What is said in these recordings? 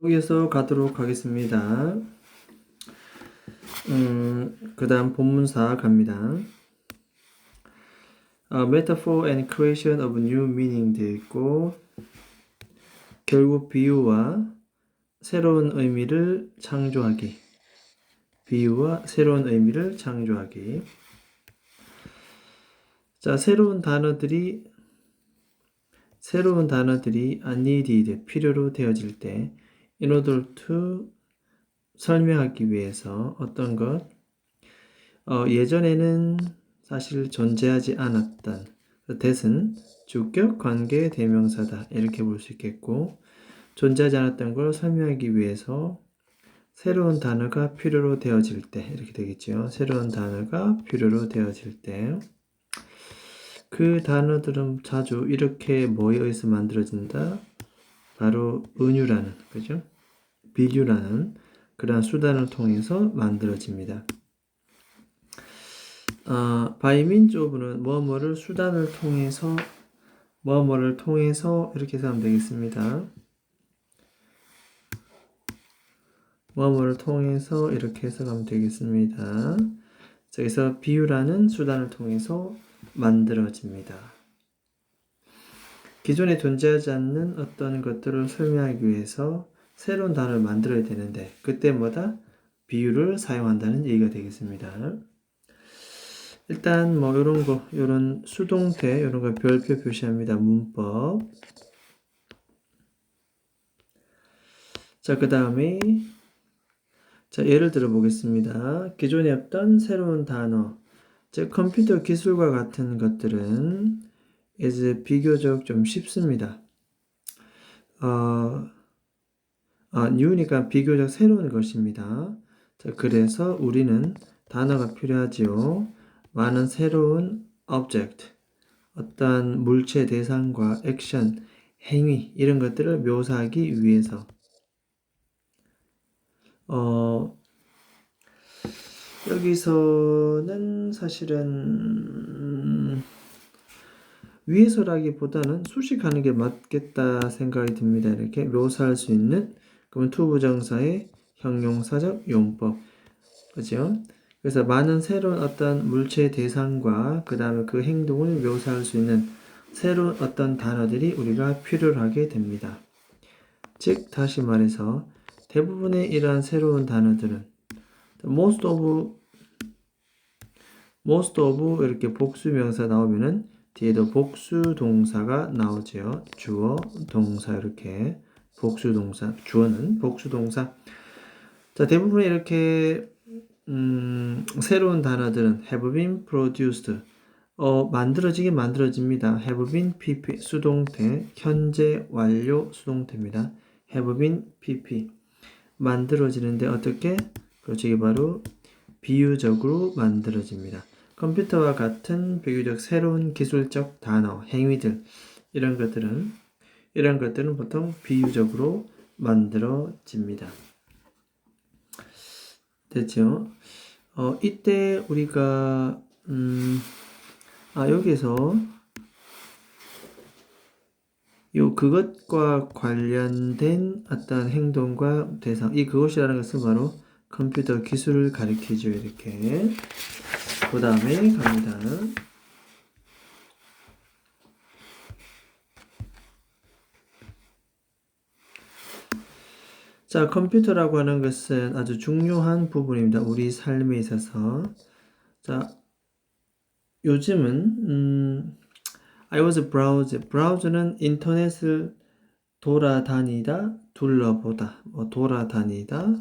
여기서 가도록 하겠습니다. 음, 그 다음 본문사 갑니다. 어, metaphor and creation of new meaning 되어 있고 결국 비유와 새로운 의미를 창조하기 비유와 새로운 의미를 창조하기 자 새로운 단어들이 새로운 단어들이 are needed 필요로 되어질 때 in order to 설명하기 위해서 어떤 것 어, 예전에는 사실 존재하지 않았던 that은 주격 관계 대명사다 이렇게 볼 수 있겠고 존재하지 않았던 걸 설명하기 위해서 새로운 단어가 필요로 되어질 때 이렇게 되겠죠. 새로운 단어가 필요로 되어질 때 그 단어들은 자주 이렇게 모여 있어 만들어진다. 바로 은유라는 그죠? 비유라는 그러한 수단을 통해서 만들어집니다. 아, 바이민 조브는 뭐뭐를 수단을 통해서 뭐뭐를 통해서 이렇게 해서 하면 되겠습니다. 뭐뭐를 통해서 이렇게 해석하면 되겠습니다. 여기서 비유라는 수단을 통해서 만들어집니다. 기존에 존재하지 않는 어떤 것들을 설명하기 위해서 새로운 단어를 만들어야 되는데 그때마다 비유를 사용한다는 얘기가 되겠습니다. 일단 뭐 이런 거, 이런 수동태 이런 거 별표 표시합니다. 문법. 자, 그 다음에 자, 예를 들어 보겠습니다. 기존에 없던 새로운 단어, 즉 컴퓨터 기술과 같은 것들은 이제 비교적 좀 쉽습니다. 어, 아, new니까 비교적 새로운 것입니다. 자, 그래서 우리는 단어가 필요하지요. 많은 새로운 object, 어떤 물체 대상과 액션, 행위 이런 것들을 묘사하기 위해서 어, 여기서는 사실은 음, 위에서라기보다는 수식하는 게 맞겠다 생각이 듭니다. 이렇게 묘사할 수 있는 그러면 투부정사의 형용사적 용법 그죠? 그래서 많은 새로운 어떤 물체 대상과 그 다음에 그 행동을 묘사할 수 있는 새로운 어떤 단어들이 우리가 필요로 하게 됩니다. 즉 다시 말해서 대부분의 이러한 새로운 단어들은 most of most of 이렇게 복수 명사 나오면은 뒤에도 복수 동사가 나오죠. 주어, 동사 이렇게 복수 동사, 주어는 복수 동사. 자, 대부분 이렇게 음, 새로운 단어들은 have been produced 어, 만들어지게 만들어집니다. have been pp 수동태 현재 완료 수동태입니다. have been pp 만들어지는데 어떻게? 그렇죠. 바로 비유적으로 만들어집니다. 컴퓨터와 같은 비교적 새로운 기술적 단어, 행위들 이런 것들은 이런 것들은 보통 비유적으로 만들어집니다. 됐죠? 어, 이때 우리가 음, 아 여기서 요 그것과 관련된 어떤 행동과 대상 이 그것이라는 것은 바로 컴퓨터 기술을 가리키죠 이렇게 그 다음에 갑니다. 자 컴퓨터라고 하는 것은 아주 중요한 부분입니다. 우리 삶에 있어서. 자 요즘은 음, I was browse. browse는 인터넷을 돌아다니다, 둘러보다, 뭐 돌아다니다,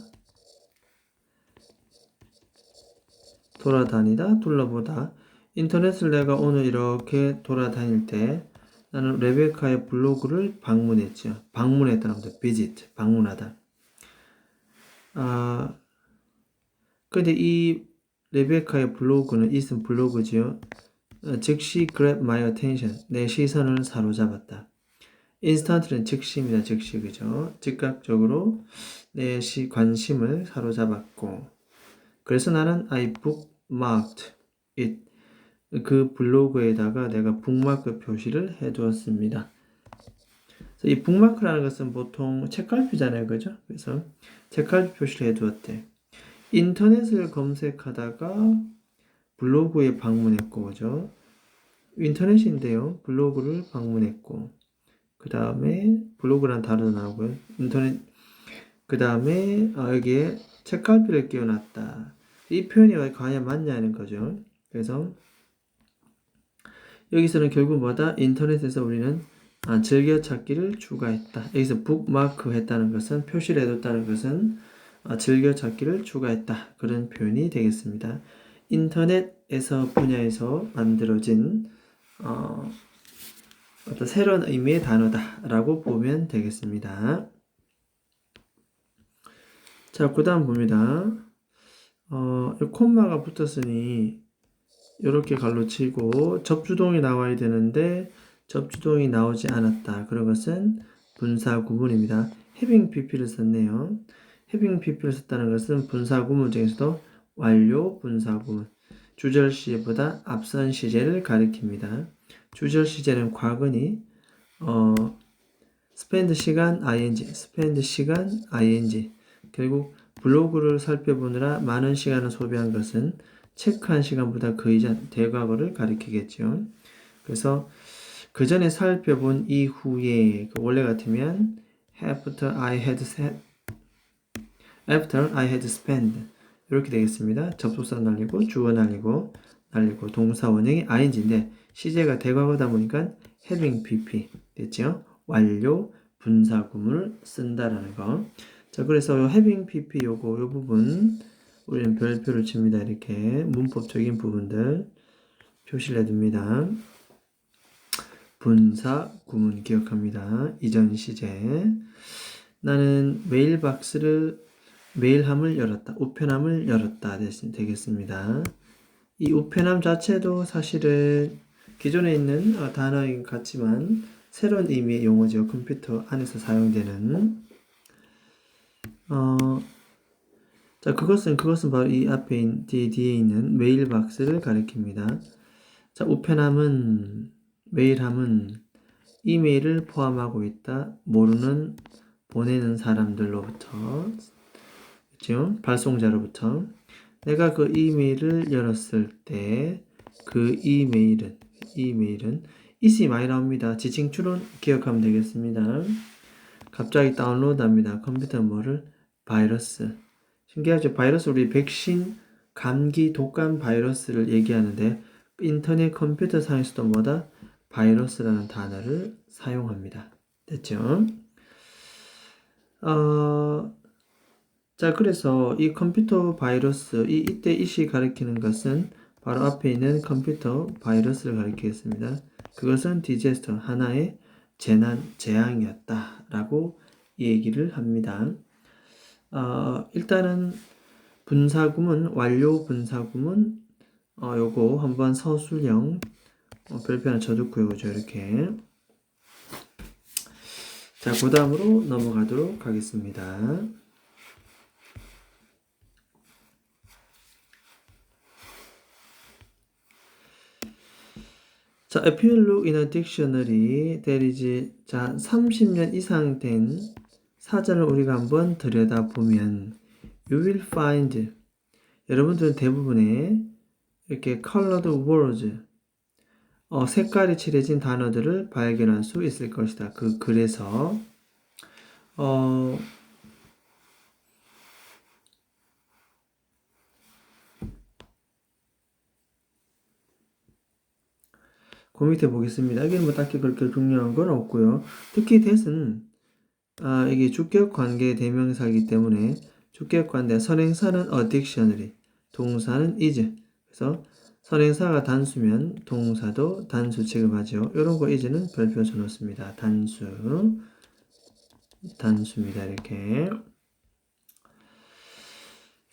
돌아다니다, 둘러보다. 인터넷을 내가 오늘 이렇게 돌아다닐 때 나는 레베카의 블로그를 방문했죠. 방문했다는 겁니다. visit, 방문하다. 아, 근데 이 레베카의 블로그는 있은 블로그지요. 어, 즉시 grab my attention 내 시선을 사로잡았다. instant는 즉시입니다. 즉시 그죠? 즉각적으로 내 시, 관심을 사로잡았고 그래서 나는 I bookmarked it 그 블로그에다가 내가 북마크 표시를 해두었습니다. 이 북마크라는 것은 보통 책갈피잖아요. 그죠? 그래서 책갈피 표시를 해두었대. 인터넷을 검색하다가 블로그에 방문했고, 그죠? 인터넷인데요. 블로그를 방문했고, 그 다음에 블로그란 단어도 나오고요. 인터넷, 그 다음에 아, 여기에 책갈피를 끼워놨다. 이 표현이 과연 맞냐는 거죠. 그래서 여기서는 결국 뭐다? 인터넷에서 우리는 아, 즐겨찾기를 추가했다. 여기서 북마크 했다는 것은 표시를 해뒀다는 것은 아, 즐겨찾기를 추가했다. 그런 표현이 되겠습니다. 인터넷에서 분야에서 만들어진 어, 어떤 새로운 의미의 단어다라고 보면 되겠습니다. 자, 그 다음 봅니다. 어, 콤마가 붙었으니 이렇게 갈로 치고 접주동이 나와야 되는데 접주동이 나오지 않았다. 그런 것은 분사 구문입니다. having pp를 썼네요. having pp를 썼다는 것은 분사 구문 중에서도 완료 분사 구문. 주절 시제보다 앞선 시제를 가리킵니다. 주절 시제는 과거니 어 spend 시간 ing, spend 시간 ing. 결국 블로그를 살펴보느라 많은 시간을 소비한 것은 체크한 시간보다 그 이전 대과거를 가리키겠죠. 그래서 그 전에 살펴본 이후에 그 원래 같으면 after I had set, after I had spent 이렇게 되겠습니다. 접속사 날리고 주어 날리고 날리고 동사 원형이 ing인데 시제가 대과거다 보니까 having pp 됐죠. 완료 분사 구문을 쓴다라는 거. 자 그래서 having pp 요거 요 부분 우리는 별표를 칩니다. 이렇게 문법적인 부분들 표시를 해둡니다. 분사 구문 기억합니다. 이전 시제 나는 메일 박스를 메일함을 열었다. 우편함을 열었다 되겠습니다. 이 우편함 자체도 사실은 기존에 있는 어, 단어인 같지만 새로운 의미의 용어죠. 컴퓨터 안에서 사용되는 어, 자, 그것은, 그것은 바로 이 앞에, 있, 뒤에 있는 메일박스를 가리킵니다. 자, 우편함은, 메일함은 이메일을 포함하고 있다. 모르는, 보내는 사람들로부터, 그죠? 발송자로부터. 내가 그 이메일을 열었을 때, 그 이메일은, 이메일은, 이시 많이 나옵니다. 지칭 추론 기억하면 되겠습니다. 갑자기 다운로드 합니다. 컴퓨터 뭐를? 바이러스. 신기하죠? 바이러스 우리 백신, 감기, 독감 바이러스를 얘기하는데 인터넷 컴퓨터 상에서도 뭐다? 바이러스라는 단어를 사용합니다. 됐죠? 어, 자, 그래서 이 컴퓨터 바이러스, 이, 이때 이시 가리키는 것은 바로 앞에 있는 컴퓨터 바이러스를 가리키겠습니다. 그것은 디제스터, 하나의 재난, 재앙이었다. 라고 얘기를 합니다. 어, 일단은 분사구문 완료 분사구문 어, 요거 한번 서술형 어, 별표 하나 쳐두고요 그죠 이렇게. 자 그 다음으로 넘어가도록 하겠습니다. 자, if you look in a dictionary, there is 자 30년 이상 된 사전을 우리가 한번 들여다보면 you will find 여러분들은 대부분의 이렇게 colored words 어, 색깔이 칠해진 단어들을 발견할 수 있을 것이다. 그 그래서 어, 그 밑에 보겠습니다. 이게 뭐 딱히 그렇게 중요한 건 없고요. 특히 that은 아, 이게 주격 관계 대명사이기 때문에 주격 관계 선행사는 a dictionary, 동사는 is. 그래서 선행사가 단수면 동사도 단수 취급하죠. 이런 거 is는 별표 쳐놓습니다. 단수, 단수입니다. 이렇게.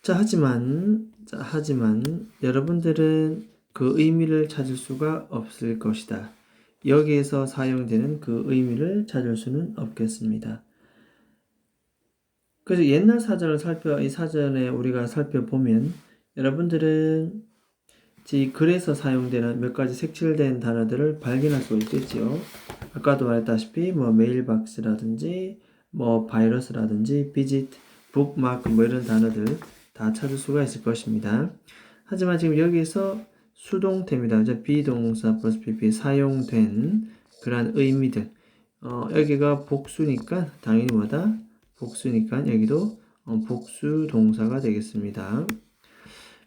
자, 하지만, 자, 하지만 여러분들은 그 의미를 찾을 수가 없을 것이다. 여기에서 사용되는 그 의미를 찾을 수는 없겠습니다. 그래서 옛날 사전을 살펴 이 사전에 우리가 살펴보면 여러분들은 이 글에서 사용되는 몇 가지 색칠된 단어들을 발견할 수가 있겠지요. 아까도 말했다시피 뭐 메일박스라든지 뭐 바이러스라든지 비짓, 북마크 뭐 이런 단어들 다 찾을 수가 있을 것입니다. 하지만 지금 여기서 수동태입니다. 그죠? 비동사 플러스 PP 사용된 그러한 의미들 어, 여기가 복수니까 당연히 뭐다? 복수니까 여기도 어, 복수 동사가 되겠습니다.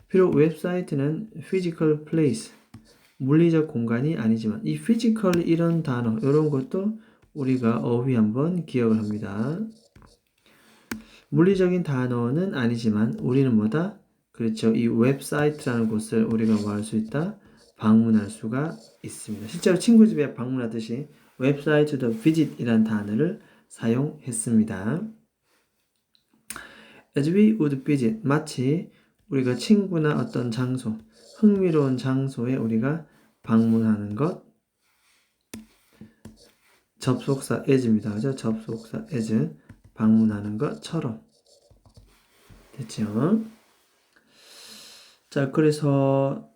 비록 웹사이트는 physical place 물리적 공간이 아니지만 이 physical 이런 단어 이런 것도 우리가 어휘 한번 기억을 합니다. 물리적인 단어는 아니지만 우리는 뭐다? 그렇죠. 이 웹사이트라는 곳을 우리가 뭐 할 수 있다? 방문할 수가 있습니다. 실제로 친구 집에 방문하듯이 웹사이트도 visit이라는 단어를 사용했습니다. As we would visit 마치 우리가 친구나 어떤 장소, 흥미로운 장소에 우리가 방문하는 것 접속사 as입니다. 그죠? 접속사 as 방문하는 것처럼 됐죠? 자, 그래서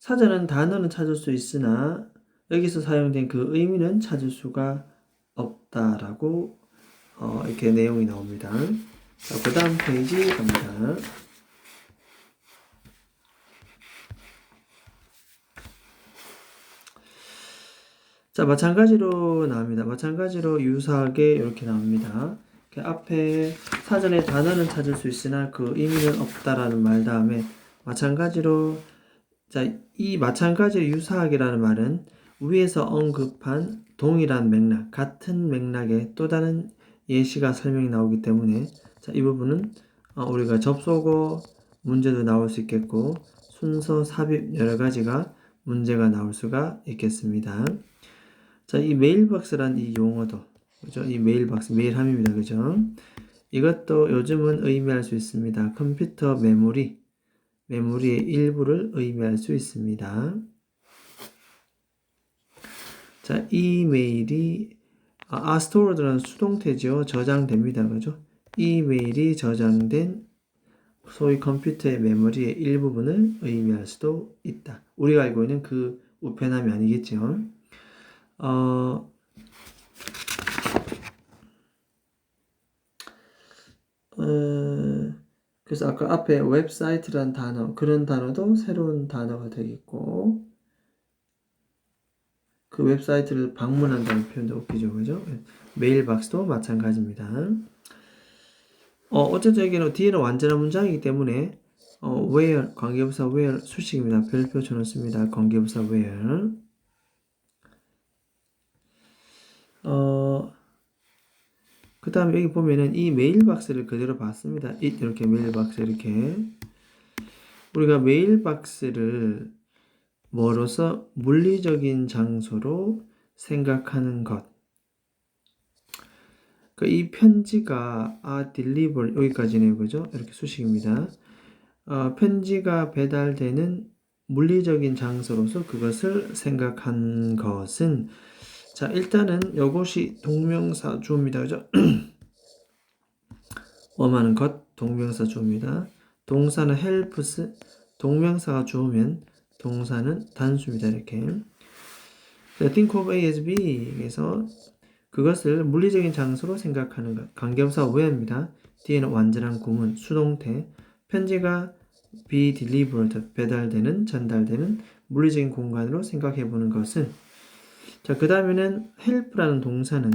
사전은 단어는 찾을 수 있으나 여기서 사용된 그 의미는 찾을 수가 없다라고 어, 이렇게 내용이 나옵니다. 자, 그 다음 페이지 갑니다. 자, 마찬가지로 나옵니다. 마찬가지로 유사하게 이렇게 나옵니다. 앞에 사전에 단어는 찾을 수 있으나 그 의미는 없다라는 말 다음에 마찬가지로 자, 이 마찬가지로 유사하게라는 말은 위에서 언급한 동일한 맥락, 같은 맥락의 또 다른 예시가 설명이 나오기 때문에 자, 이 부분은 어, 우리가 접속어 문제도 나올 수 있겠고 순서 삽입 여러 가지가 문제가 나올 수가 있겠습니다. 자, 이 메일박스란 이 용어도 그죠? 이 메일박스 메일함입니다. 그죠? 이것도 요즘은 의미할 수 있습니다. 컴퓨터 메모리 메모리의 일부를 의미할 수 있습니다. 자, 이메일이 아, 아스토로드는 수동태죠. 저장됩니다. 그죠? 이메일이 저장된 소위 컴퓨터의 메모리의 일부분을 의미할 수도 있다. 우리가 알고 있는 그 우편함이 아니겠죠. 어, 어, 그래서 아까 앞에 웹사이트란 단어, 그런 단어도 새로운 단어가 되겠고, 그 웹사이트를 방문한다는 표현도 웃기죠, 그죠? 메일박스도 마찬가지입니다. 어, 어쨌든 여기는 뒤에는 완전한 문장이기 때문에, 어, where, 관계부사 where 수식입니다. 별표 쳐놓습니다. 관계부사 where. 어, 그 다음에 여기 보면은 이 메일박스를 그대로 봤습니다. it 이렇게 메일박스 이렇게. 우리가 메일박스를 뭐로서 물리적인 장소로 생각하는 것. 그이 편지가 아 deliver 여기까지네요. 그죠? 이렇게 수식입니다. 어, 편지가 배달되는 물리적인 장소로서 그것을 생각한 것은 자, 일단은 이것이 동명사 주어입니다. 그죠? 뭐하는 것 동명사 주어입니다. 동사는 helps 동명사가 주어면 동사는 단수입니다. 이렇게. 자, think of A as B에서 그것을 물리적인 장소로 생각하는 것. 관계부사 where입니다. 뒤에는 완전한 구문, 수동태. 편지가 be delivered, 배달되는, 전달되는 물리적인 공간으로 생각해 보는 것은 자, 그 다음에는 help라는 동사는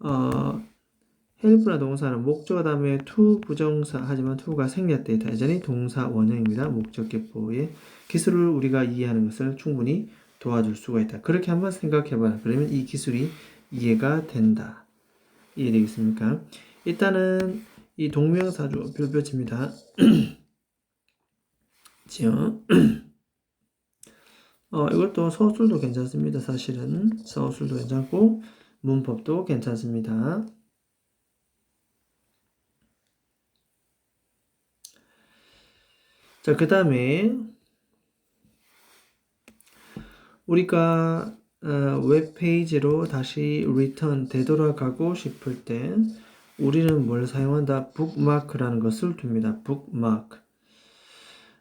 어, help라는 동사는 목적 다음에 to 부정사 하지만 to가 생략돼 있다. 여전히 동사 원형입니다. 목적격보의 기술을 우리가 이해하는 것을 충분히 도와줄 수가 있다. 그렇게 한번 생각해봐라. 그러면 이 기술이 이해가 된다. 이해되겠습니까? 일단은 이 동명사주 별표치입니다. 지요. 어, 이것도 서술도 괜찮습니다. 사실은 서술도 괜찮고 문법도 괜찮습니다. 자, 그 다음에 우리가 어, 웹페이지로 다시 return 되돌아가고 싶을 때 우리는 뭘 사용한다? bookmark라는 것을 둡니다. bookmark.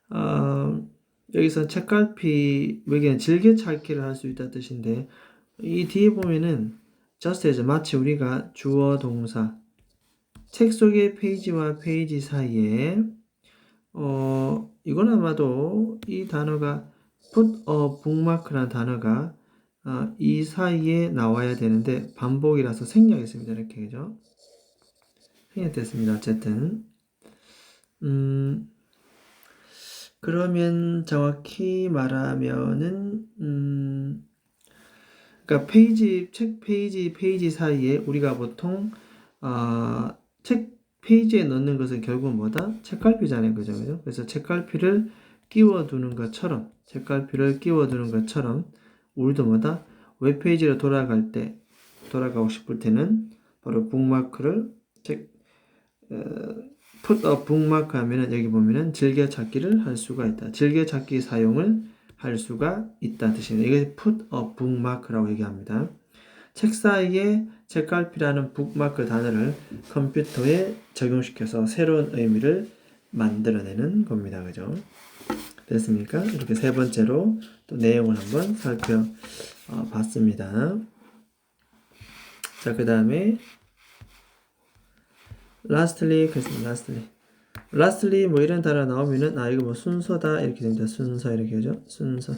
어, 여기서 책갈피 외에는 즐겨찾기를 할 수 있다 뜻인데 이 뒤에 보면은 just as 마치 우리가 주어 동사 책 속의 페이지와 페이지 사이에 어 이건 아마도 이 단어가 put a bookmark라는 단어가 어, 이 사이에 나와야 되는데 반복이라서 생략했습니다 이렇게 그죠? 생략됐습니다 어쨌든 음 그러면 정확히 말하면은 음 그러니까 페이지 책 페이지 페이지 사이에 우리가 보통 아, 책 페이지에 넣는 것은 결국 뭐다? 책갈피잖아요. 그죠? 그죠? 그래서 책갈피를 끼워 두는 것처럼 책갈피를 끼워 두는 것처럼 뭐다? 웹페이지로 돌아갈 때 돌아가고 싶을 때는 바로 북마크를 put a bookmark 하면은 여기 보면은 즐겨찾기를 할 수가 있다. 즐겨찾기 사용을 할 수가 있다 뜻이네요. 이게 a bookmark라고 얘기합니다. 책 사이에 책갈피라는 북마크 단어를 컴퓨터에 적용시켜서 새로운 의미를 만들어내는 겁니다. 그죠? 됐습니까? 이렇게 세 번째로 또 내용을 한번 살펴봤습니다. 자, 그 다음에 lastly, 그렇습니다. lastly. lastly 뭐 이런 단어 나오면은 아 이거 뭐 순서다 이렇게 됩니다. 순서 이렇게 하죠. 순서.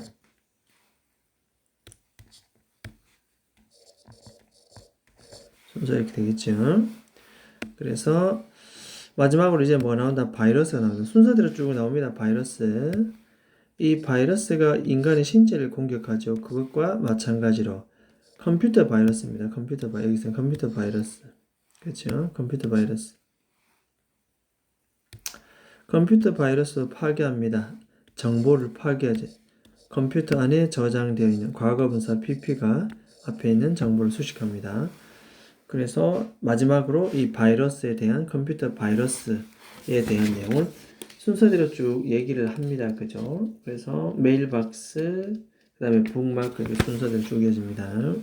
순서 이렇게 되겠죠. 그래서 마지막으로 이제 뭐 나온다? 바이러스가 나옵니다. 순서대로 쭉 나옵니다. 바이러스. 이 바이러스가 인간의 신체를 공격하죠. 그것과 마찬가지로 컴퓨터 바이러스입니다. 컴퓨터 바이 여기서 컴퓨터 바이러스. 그렇죠? 컴퓨터 바이러스. 컴퓨터 바이러스 파괴합니다. 정보를 파괴하지. 컴퓨터 안에 저장되어 있는 과거 분사 PP가 앞에 있는 정보를 수식합니다. 그래서 마지막으로 이 바이러스에 대한 컴퓨터 바이러스에 대한 내용을 순서대로 쭉 얘기를 합니다. 그죠? 그래서 메일박스, 그 다음에 북마크 이렇게 순서대로 쭉 이어집니다.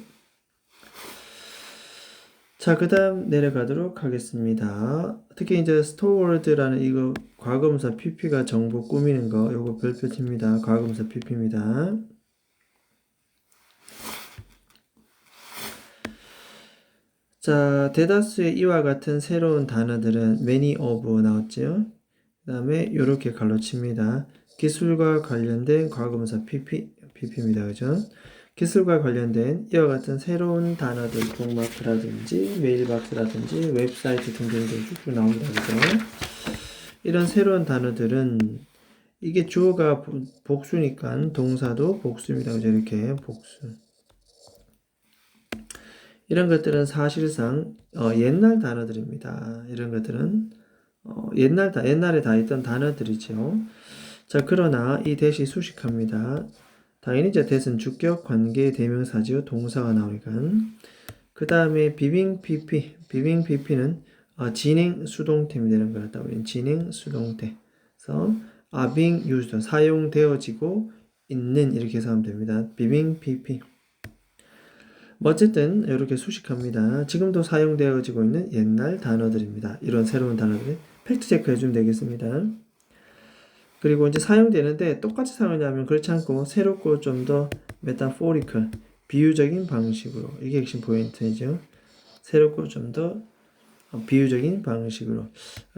자, 그 다음 내려가도록 하겠습니다. 특히 이제 스토어드라는 이거 과거분사 PP가 정보 꾸미는 거, 요거 별표입니다. 과거분사 PP입니다. 자, 대다수의 이와 같은 새로운 단어들은 many of 나왔죠. 그 다음에 이렇게 갈로칩니다. 기술과 관련된 과거분사 PP, PP입니다. 그죠? 기술과 관련된 이와 같은 새로운 단어들, 북마크라든지 메일박스라든지 웹사이트 등등등 쭉쭉 나옵니다. 그죠? 이런 새로운 단어들은 이게 주어가 복수니까 동사도 복수입니다. 그죠? 이렇게 복수. 이런 것들은 사실상 어, 옛날 단어들입니다. 이런 것들은 어, 옛날 다 옛날에 다 있던 단어들이죠. 자 그러나 이 대시 수식합니다. 당연히 이제 대은 주격 관계 대명사지요 동사가 나오니까 그 다음에 비빙 PP 비빙 PP는 어, 진행 수동태이 되는 거였다. 우리는 진행 수동태. 그래서 being used 사용되어지고 있는 이렇게 해석하면 됩니다. 비빙 PP 뭐 어쨌든 이렇게 수식합니다. 지금도 사용되어지고 있는 옛날 단어들입니다. 이런 새로운 단어들 팩트 체크 해 주면 되겠습니다. 그리고 이제 사용되는데 똑같이 사용하냐면 그렇지 않고 새롭고 좀 더 메타포리컬 비유적인 방식으로 이게 핵심 포인트이죠. 새롭고 좀 더 비유적인 방식으로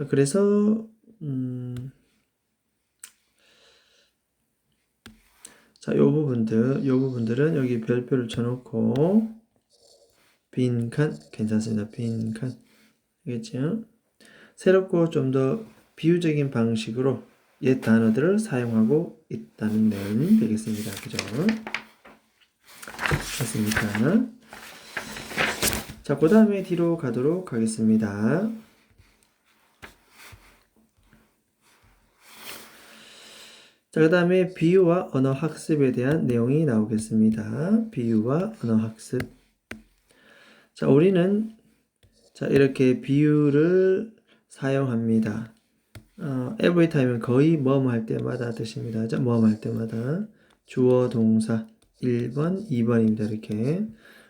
그래서 음 자, 요 부분들, 요 부분들은 여기 별표를 쳐놓고 빈칸 괜찮습니다. 빈칸 알겠죠? 새롭고 좀 더 비유적인 방식으로 옛 단어들을 사용하고 있다는 내용이 되겠습니다. 그죠? 됐습니까? 자, 그 다음에 뒤로 가도록 하겠습니다. 자, 그 다음에 비유와 언어 학습에 대한 내용이 나오겠습니다. 비유와 언어 학습. 자, 우리는 자, 이렇게 비유를 사용합니다. 어, every time은 거의 뭐뭐 할 때마다 뜻입니다. 자, 뭐뭐 할 때마다. 주어, 동사 1번, 2번입니다. 이렇게.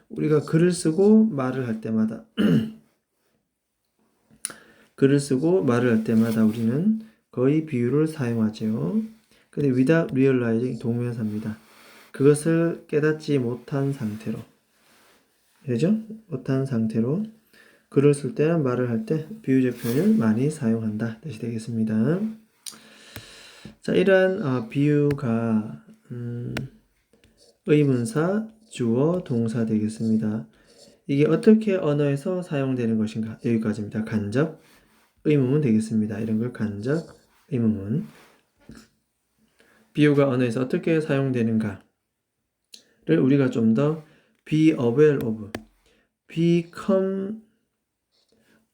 우리가 글을 쓰고 말을 할 때마다 글을 쓰고 말을 할 때마다 우리는 거의 비유를 사용하죠. 근데 without realizing 동명사입니다. 그것을 깨닫지 못한 상태로. 그죠? 못한 상태로 글을 쓸 때나 말을 할 때 비유적 표현을 많이 사용한다 뜻이 되겠습니다. 자, 이러한 어, 비유가 음, 의문사, 주어, 동사 되겠습니다. 이게 어떻게 언어에서 사용되는 것인가? 여기까지입니다. 간접, 의문문 되겠습니다. 이런 걸 간접, 의문문. 비유가 언어에서 어떻게 사용되는가를 우리가 좀더 be aware of, become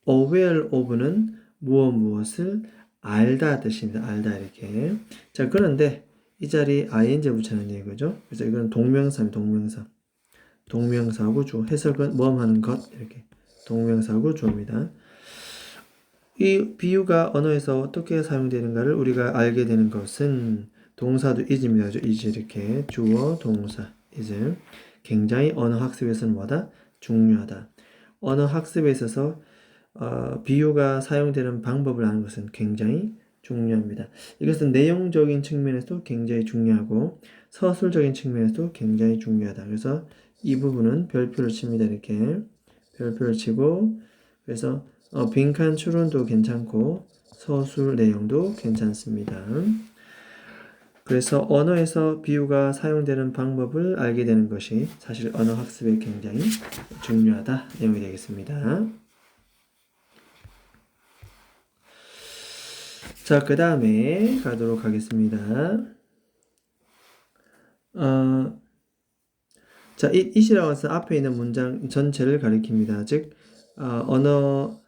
aware of는 무엇 무엇을 알다 뜻입니다. 알다 이렇게. 자 그런데 이 자리 ing 붙여는 얘기죠. 그래서 이건 동명사입니다. 동명사. 동명사하고 주어 해석은 뭐하는 것 이렇게 동명사하고 주어입니다. 이 비유가 언어에서 어떻게 사용되는가를 우리가 알게 되는 것은 동사도 is입니다. is 이렇게 주어 동사 is 굉장히 언어 학습에서는 뭐다 중요하다. 언어 학습에 있어서 어, 비유가 사용되는 방법을 아는 것은 굉장히 중요합니다. 이것은 내용적인 측면에서도 굉장히 중요하고 서술적인 측면에서도 굉장히 중요하다. 그래서 이 부분은 별표를 칩니다. 이렇게 별표를 치고 그래서 어, 빈칸 추론도 괜찮고 서술 내용도 괜찮습니다. 그래서 언어에서 비유가 사용되는 방법을 알게 되는 것이 사실 언어 학습에 굉장히 중요하다 내용이 되겠습니다. 자, 그 다음에 가도록 하겠습니다. 어, 자, 이, 이시라고 해서 앞에 있는 문장 전체를 가리킵니다. 즉, 어, 언어,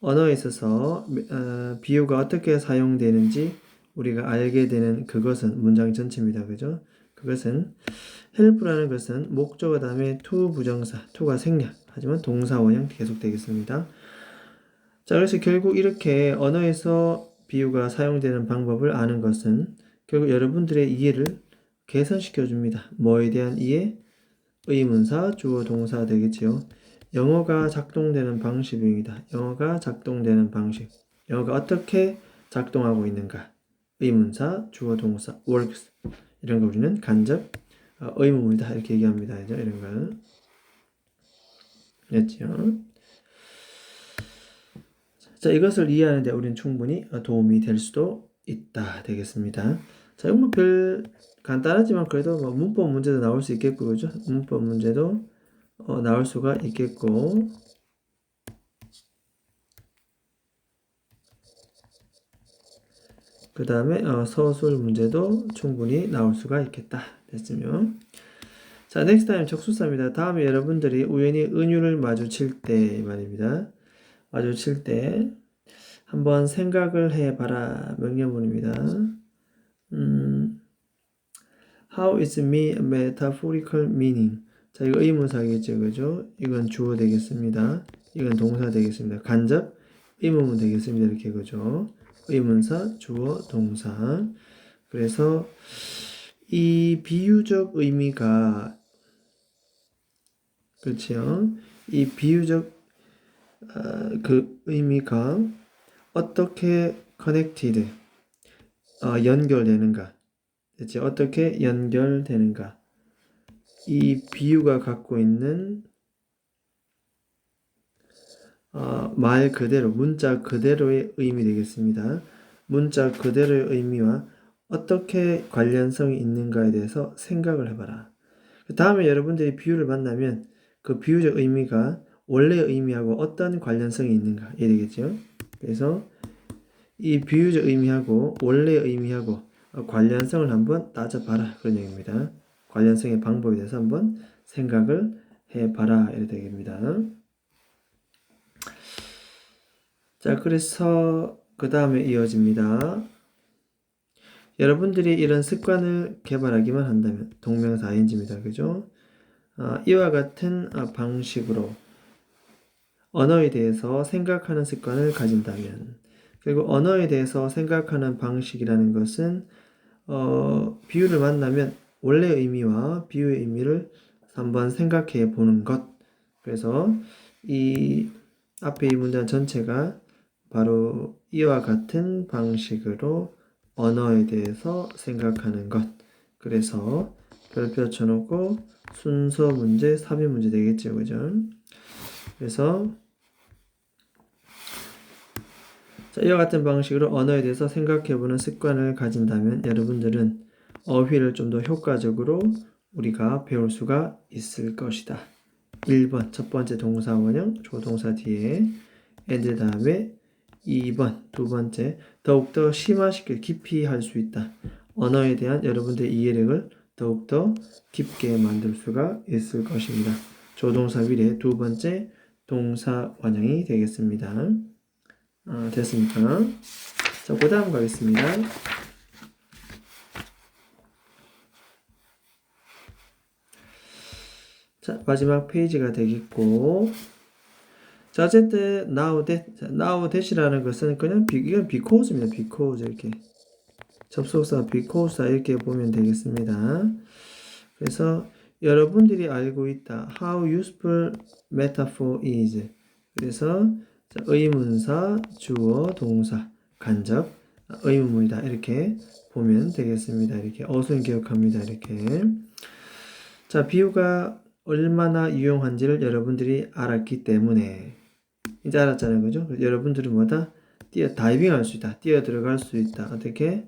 언어에 있어서 어, 비유가 어떻게 사용되는지 우리가 알게 되는 그것은 문장 전체입니다. 그죠? 그것은 help라는 것은 목적어 다음에 to 부정사, to가 생략, 하지만 동사 원형 계속 되겠습니다. 자, 그래서 결국 이렇게 언어에서 비유가 사용되는 방법을 아는 것은 결국 여러분들의 이해를 개선시켜 줍니다. 뭐에 대한 이해? 의문사, 주어, 동사 되겠지요. 영어가 작동되는 방식입니다. 영어가 작동되는 방식. 영어가 어떻게 작동하고 있는가? 의문사, 주어, 동사, works 이런 거 우리는 간접 어, 의문문이다 이렇게 얘기합니다. 이제 이런 거 됐죠? 자, 이것을 이해하는데 우리는 충분히 도움이 될 수도 있다 되겠습니다. 자, 이건 뭐별 간단하지만 그래도 뭐 문법 문제도 나올 수 있겠고 그죠? 문법 문제도 어, 나올 수가 있겠고 그 다음에 어, 서술 문제도 충분히 나올 수가 있겠다. 됐으면. 자 넥스트 타임 적수사입니다. 다음에 여러분들이 우연히 은유를 마주칠 때 말입니다. 마주칠 때 한번 생각을 해봐라. 명령문입니다. 음, How is me a metaphorical meaning? 자 이거 의문사겠죠 그죠? 이건 주어 되겠습니다. 이건 동사 되겠습니다. 간접 의문문 되겠습니다. 이렇게 그죠 의문사, 주어, 동사. 그래서 이 비유적 의미가 그렇죠. 이 비유적 어, 그 의미가 어떻게 connected 어, 연결되는가? 대체 어떻게 연결되는가? 이 비유가 갖고 있는 어, 말 그대로, 문자 그대로의 의미 되겠습니다. 문자 그대로의 의미와 어떻게 관련성이 있는가에 대해서 생각을 해봐라. 그 다음에 여러분들이 비유를 만나면 그 비유적 의미가 원래 의미하고 어떤 관련성이 있는가 이 되겠죠. 그래서 이 비유적 의미하고 원래 의미하고 관련성을 한번 따져봐라 그런 얘기입니다. 관련성의 방법에 대해서 한번 생각을 해봐라 이렇게 되겠습니다. 자, 그래서 그 다음에 이어집니다. 여러분들이 이런 습관을 개발하기만 한다면 동명사 ing입니다. 그죠? 아, 이와 같은 아, 방식으로 언어에 대해서 생각하는 습관을 가진다면 그리고 언어에 대해서 생각하는 방식이라는 것은 어, 비유를 만나면 원래 의미와 비유의 의미를 한번 생각해 보는 것. 그래서 이 앞에 이 문장 전체가 바로 이와 같은 방식으로 언어에 대해서 생각하는 것. 그래서 별표 쳐놓고 순서 문제, 삽입 문제 되겠죠, 그죠? 그래서 자, 이와 같은 방식으로 언어에 대해서 생각해보는 습관을 가진다면 여러분들은 어휘를 좀 더 효과적으로 우리가 배울 수가 있을 것이다. 1번 첫 번째 동사 원형 조동사 뒤에 and 다음에 2번 두 번째 더욱더 심화시켜 깊이 할 수 있다. 언어에 대한 여러분들의 이해력을 더욱더 깊게 만들 수가 있을 것입니다. 조동사 위에 두 번째 동사 원형이 되겠습니다. 아, 됐습니까? 자, 그 다음 가겠습니다. 자, 마지막 페이지가 되겠고. 자, 어쨌든, now that, 자, now that이라는 것은 그냥 비, 이건 because입니다. because, 이렇게. 접속사 because 이렇게 보면 되겠습니다. 그래서 여러분들이 알고 있다. How useful metaphor is. 그래서 자, 의문사, 주어, 동사, 간접, 의문문이다. 이렇게 보면 되겠습니다. 이렇게 어순 기억합니다. 이렇게. 자, 비유가 얼마나 유용한지를 여러분들이 알았기 때문에 이제 알았잖아요. 그죠? 여러분들은 뭐다? 뛰어 다이빙 할 수 있다. 뛰어 들어갈 수 있다. 어떻게?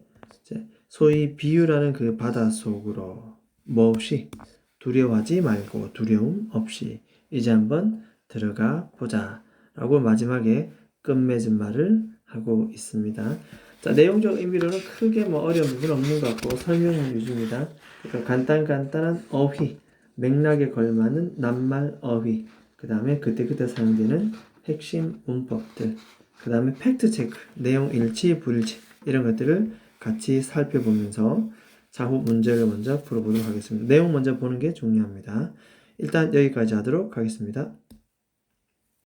소위 비유라는 그 바다 속으로 뭐 없이 두려워하지 말고 두려움 없이 이제 한번 들어가 보자. 라고 마지막에 끝맺은 말을 하고 있습니다. 자, 내용적 의미로는 크게 뭐 어려운 부분 없는 것 같고 설명 위주입니다. 그러니까 간단 간단한 어휘, 맥락에 걸맞는 낱말 어휘, 그 다음에 그때그때 사용되는 핵심 문법들, 그 다음에 팩트 체크, 내용 일치, 불일치 이런 것들을 같이 살펴보면서 자후 문제를 먼저 풀어보도록 하겠습니다. 내용 먼저 보는 게 중요합니다. 일단 여기까지 하도록 하겠습니다.